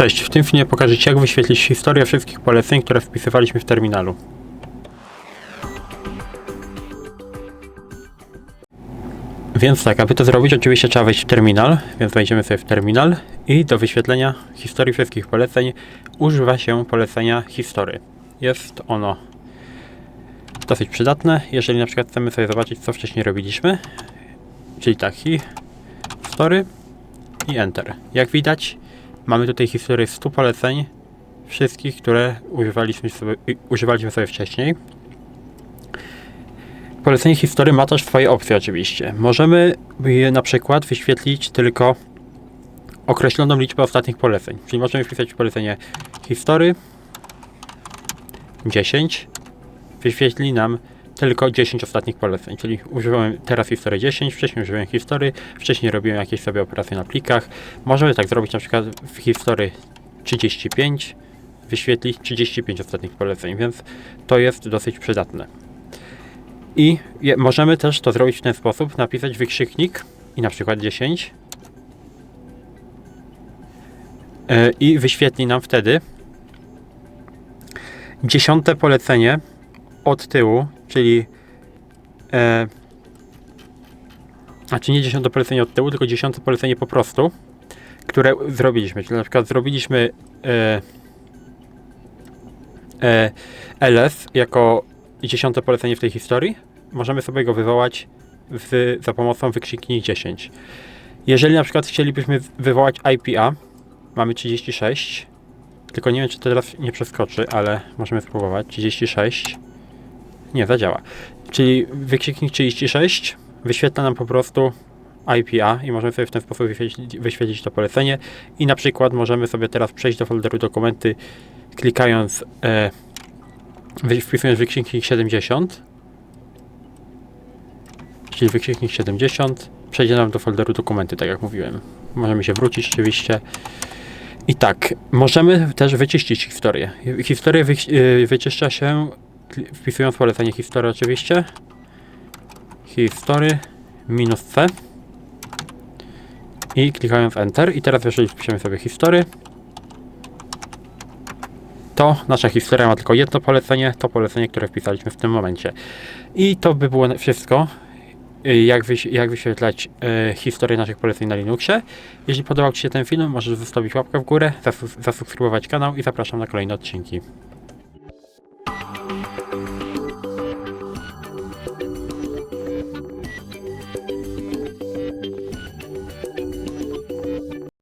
Cześć, w tym filmie pokażę Ci jak wyświetlić historię wszystkich poleceń, które wpisywaliśmy w terminalu. Więc tak, aby to zrobić, oczywiście trzeba wejść w terminal, więc wejdziemy sobie w terminal i do wyświetlenia historii wszystkich poleceń używa się polecenia history. Jest ono dosyć przydatne, jeżeli na przykład chcemy sobie zobaczyć, co wcześniej robiliśmy, czyli tak, history i enter. Jak widać, mamy tutaj historię 100 poleceń, wszystkich, które używaliśmy sobie, i- używaliśmy sobie wcześniej. Polecenie historii ma też swoje opcje oczywiście. Możemy na przykład wyświetlić tylko określoną liczbę ostatnich poleceń. Czyli możemy wpisać polecenie historii 10. Wyświetli nam tylko 10 ostatnich poleceń, czyli używałem teraz historii 10, wcześniej użyłem historii, wcześniej robiłem jakieś sobie operacje na plikach. Możemy tak zrobić na przykład w historii 35, wyświetlić 35 ostatnich poleceń, więc to jest dosyć przydatne. I je, możemy też to zrobić w ten sposób, napisać wykrzyknik i na przykład 10 e, i wyświetli nam wtedy dziesiąte polecenie od tyłu, czyli e, znaczy nie dziesiąte polecenie od tyłu, tylko dziesiąte polecenie po prostu, które zrobiliśmy. Czyli na przykład zrobiliśmy e, e, LS jako dziesiąte polecenie w tej historii. Możemy sobie go wywołać za pomocą wykrzyknik 10. Jeżeli na przykład chcielibyśmy wywołać IPA, mamy 36, tylko nie wiem, czy to teraz nie przeskoczy, ale możemy spróbować. 36. Nie, zadziała. Czyli wykrzyknik 36 wyświetla nam po prostu IPA i możemy sobie w ten sposób wyświetlić, to polecenie. I na przykład możemy sobie teraz przejść do folderu dokumenty, klikając, e, wpisując wykrzyknik 70. Czyli wykrzyknik 70 przejdzie nam do folderu dokumenty, tak jak mówiłem. Możemy się wrócić oczywiście. I tak, możemy też wyczyścić historię. Historię y, wyczyszcza się wpisując polecenie historii oczywiście. History minus C i klikając Enter. I teraz jeżeli wpiszemy sobie historię, to nasza historia ma tylko jedno polecenie, to polecenie, które wpisaliśmy w tym momencie. I to by było wszystko. y, Jak, wyś- jak wyświetlać e, historię naszych poleceń na Linuxie. Jeśli podobał Ci się ten film, możesz zostawić łapkę w górę, zasu- zasubskrybować kanał i zapraszam na kolejne odcinki.